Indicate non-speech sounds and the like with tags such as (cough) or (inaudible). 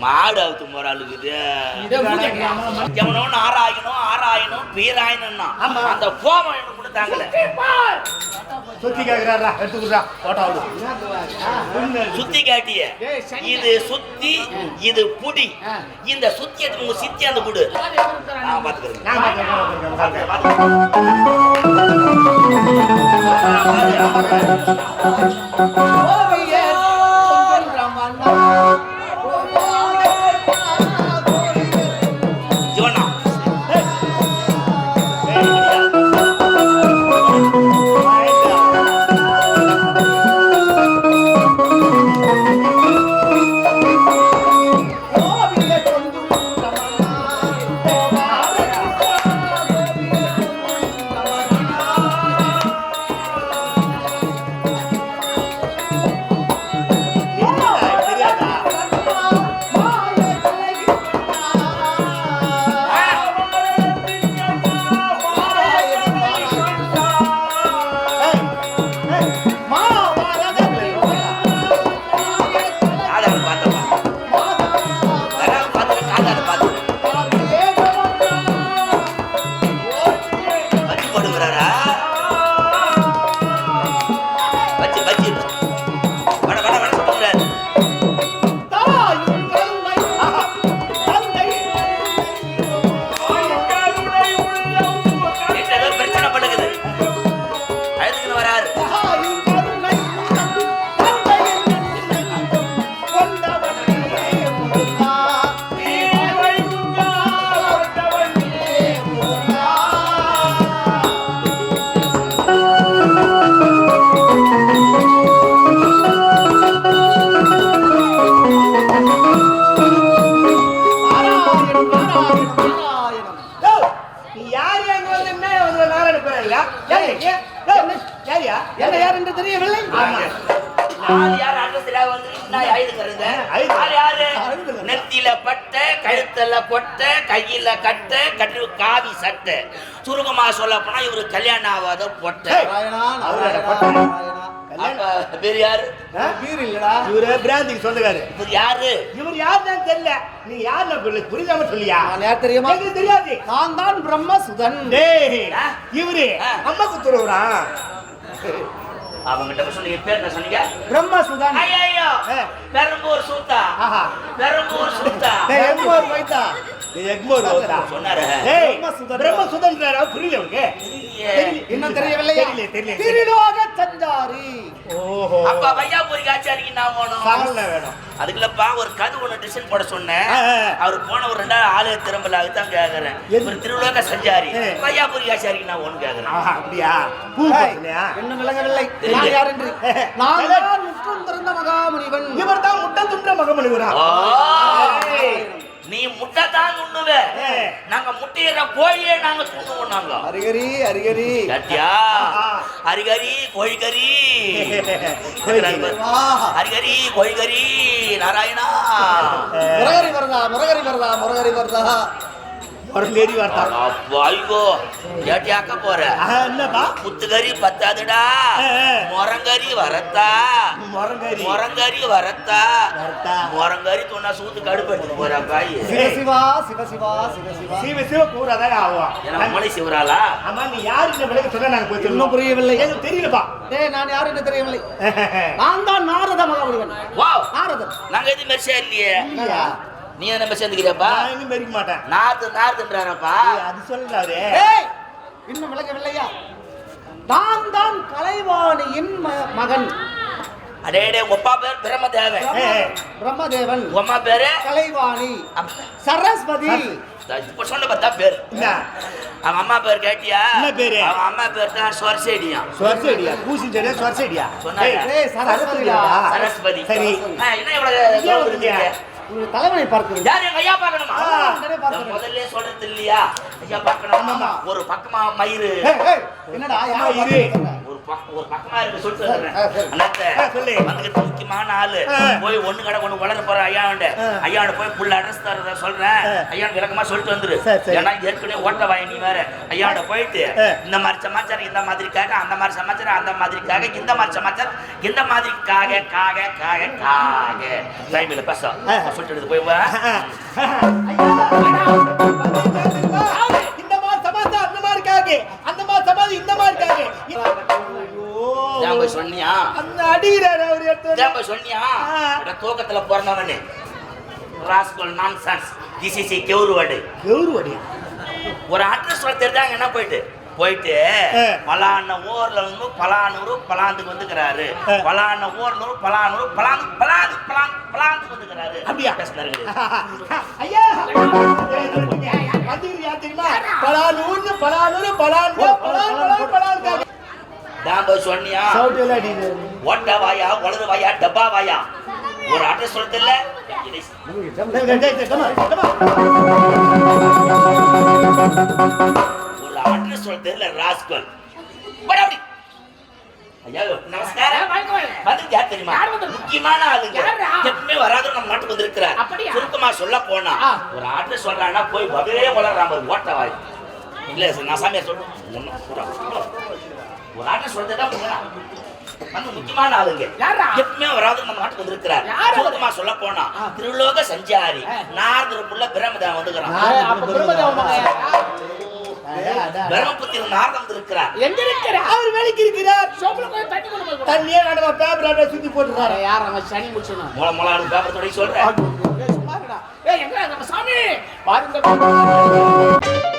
மாடு அவுத்து போறாளுக்குது எவனோன்னு ஆராயணும் ஆராயணும் வீராயணும்னா அந்த கோபம் சுத்தி கேக்குறாரா எடுத்துக்கிறா போட்டோ விடு சுத்தி காட்டிய. இது சுத்தி இது புடி. இந்த சுத்தி எடுத்து உங்க சித்தி அந்த குடு நான் பாத்துக்கிறேன் நான் நாராயணன். டேய், நீ யார் எங்க வந்து என்ன வந்து நாராயண பேர் இல்ல ஏய், ஏய், டேய், யாரியா? என்ன யார்? என்று தெரியவில்லை? யார் அட்ரஸ்ல வந்து நான் யாரு. நெத்தியில பட்டை கழுத்துல கொட்டை கையில கட்டை கட்டு காவி சட்டை. சுருக்கமா சொல்ல போனா இவரு கல்யாணம் ஆகாத பொட்டை. பேர் யாரு? ஆ? இவரு பிராந்திக்கு சொந்தக்காரு. இவர் யாரு? இவர் யாருன்னு தெரியல. நீ யாருன்னு புரியாம சொல்லியா? நான் யார் தெரியுமா? எனக்கு தெரியாது. நான் தான் பிரம்மசுதன். டேய் ஆ? இவரு. அம்மா குத்துறவரா (laughs) அவங்க கிட்ட சொன்னீங்க பேர் என்ன சொன்னீங்க? பிரம்மசுதன். ஐயோ ஆ. பெரம்பூர் சூத்தா. பெரம்பூர் சூத்தா. எக்மோர் வைத்தா எக்மோர் வைத்தா சொன்னாரு. பிரம்மசுதன். பிரம்மசுதன்றாரா? புரியல உனக்கு. இன்னும் தெரியவில்லையா? தெரியல, தெரியல. திருலோக சஞ்சாரி. ஓஹோ. அப்ப வையாபுரி காட்சியாரிக்கு சாகல வேணும். அதுக்குள்ளப்பா ஒரு கது ஒண்ணு டிசைன் போட சொன்னேன். அவர் போன ஒரு ரெண்டாவது ஆளு திரும்பல அதுதான் கேக்குறேன். எது? ஒரு திருவிழாக்க சஞ்சாரி. ஆ. வையாபுரி காட்சியாரிக்கு நான் ஒண்ணு கேக்குறேன். ஆஹா அப்படியா? இன்னும் விளங்கவில்லை. நான் யார் என்று நான் தான் முற்றும் திறந்த மகாமுனிவன். இவர் தான் முட்டை துண்ட மகமணிவரா ஓ! நீ முட்டை தான் ஆ. நாங்க முட்டையிற கோழியே நாங்க துண்ணுவோம் நாங்க. அரிகரி அரிகரி. கேட்டியா கோழிகரி கோழிக்கறி. ஹரிகரி கோழிகரி நாராயணா. முரகரி வரதா முரகரி வரதா முரகரி வரதா. முரங்கேரி வார்த்தா. ஐயோ கேட்டியாக்க போற? என்னப்பா? புத்துக்கறி பத்தாதுடா. முரங்கரி வரத்தா. முரங்கேரி முரங்கரி வரத்தா. வரத்தா. முரங்கரி துணா சூத்து கடுப்படுத்து போற காய் சிவசிவா சிவசிவா சிவசிவா சீவ சீவ கூறாதான் ஏன்னா மலை சிவராளா? ஆமா நீ யாரு இந்த விளக்கு சொன்னா நாங்க போய் இன்னும் புரியவில்லை. எனக்கு தெரியலப்பா. டேய் நான் யார் என்று தெரியவில்லை. (laughs) நான் தான் நாரத மகாமுனிவன் வாவ். நாரதன். நாங்க எது மெர்சியா இல்லையே. இல்லையா? நீ என்ன சேர்ந்துக்கிறியாப்பா? இன்னும் மெரிக்க மாட்டேன். நார்து நார்துன்றாரப்பா ஏய், அது டேய் இன்னும் விளங்கவில்லையா நான் தான் கலைவாணியின் மகன். அடே டே உங்க அப்பா பேர் பிரம்மதேவன். பிரம்மதேவன். அம்மா பேரு? கலைவாணி. சரஸ்வதி. இப்ப சொன்ன பார்த்தா பேர். அவங்க அம்மா பேர் கேட்டியா? என்ன பேரு? அவங்க அம்மா பேர் தான் சொர்சேடியா சொர்சேடியா பூசி செடியா சொர்சேடியா சொன்னாங்க. சரஸ்வதி. சரி. ஆ, என்ன இவ்வளவு ஏன் கோவம் வந்தீங்க? இருக்கீங்க? உங்கள் தலைவனை பார்க்கிறேன் யார் எங்க ஐயா பார்க்கணுமா முதல்ல சொல்றது இல்லையா ஐயா பார்க்கணும். ஒரு பக்கமா மயிறு என்னடா யாரை? ஒரு பக்கம் ஒரு பக்கமா இருக்கு சொல்லு. வந்துகிட்டு முக்கியமான ஆளு. போய் ஒண்ணு கடை கொண்டு வளர போற ஐயாண்ட. ஐயாண்ட போய் புள்ள அட்ரஸ் தரத சொல்றேன் ஆ. ஐயான் விளக்கமா சொல்லிட்டு வந்துரு. ஏன்னா ஏற்கனவே ஓட்ட வாய நீ வேற ஐயாண்ட போயிட்டு. இந்த மாதிரி சமாச்சாரம் இந்த மாதிரிக்காக அந்த மாதிரி சமாச்சாரம் அந்த மாதிரிக்காக இந்த மாதிரி சமாச்சாரம் இந்த மாதிரிக்காக காக காக காக டைம்ல பேச. சொல்லிட்டு போய் வா. ஏன் போய் சொன்னியா? அந்த அடிக்கிறாரு அவர் எடுத்து ஏன் போய் சொன்னியா? தூக்கத்துல பிறந்தவனு ராஸ்கோல் நான்சென்ஸ் திஸ் இஸ் கெவுருவாடு கௌரவடி. ஒரு அட்ரஸ் சொல்ல தெரிஞ்சாங்க என்ன போயிட்டு? போயிட்டு. பலான ஊர்ல இருந்து பலானூர் பலாந்துக்கு வந்துக்கிறாரு. பலான ஊர்ல பலானூர் பலாந்து பலாந்து பலாந்து பலாந்துக்கு வந்துக்கிறாரு. அப்படியா? பேசினாரு (laughs) ஐயா! பலானூர்னு பலானூர் பலானூர் பலான் பலான் பலான். போய் சொன்னியா சவுட்டில் ஓட்ட வாயா உலரு வாயா டப்பா வாயா ஒரு அட்ரஸ் சொல்ல தெரியல. ஒரு அட்ரஸ் சொல்ல தெரியல ராஸ்கோல் ஐயா நமஸ்காரம் வந்து யார் தெரியுமா வந்திருக்கா? முக்கியமான ஆளுங்க? எப்பவுமே வராத நம்ம நாட்டுக்கு வந்திருக்கிறார்? சுருக்கமா சொல்ல போனா. ஒரு ஆட்ரு சொல்றான்னா போய் வகவே வளர்றாம ஒரு ஓட்ட வாய் இல்ல நான் சாமியார் சொல்றேன். ஒரு உண்மைதான். வந்து முக்கியமான ஆளுங்க யாரா? எப்பவுமே வராத நம்ம நாட்டுக்கு வந்திருக்கிறார்? சுருக்கமா சொல்ல போனா திருலோக சஞ்சாரி. நாரதர் புள்ள பிரமதேவன் வந்துக்கிறான். பிரம்மபுத்திர நாரதம் வந்திருக்கிறார் எங்க இருக்கிற அவர் வேலைக்கு இருக்கிறார் சோப்புல போய் தண்ணி கொண்டு போய். தண்ணியே பேப்பர் சுத்தி வேற யார் அவன் சனி முடிச்சணும் முளை முளாடு பேப்பர் தொடங்கி சொல்றேன் ஏய், சும்மா இருடா. ஏய், எங்க நம்ம சாமி பாருங்க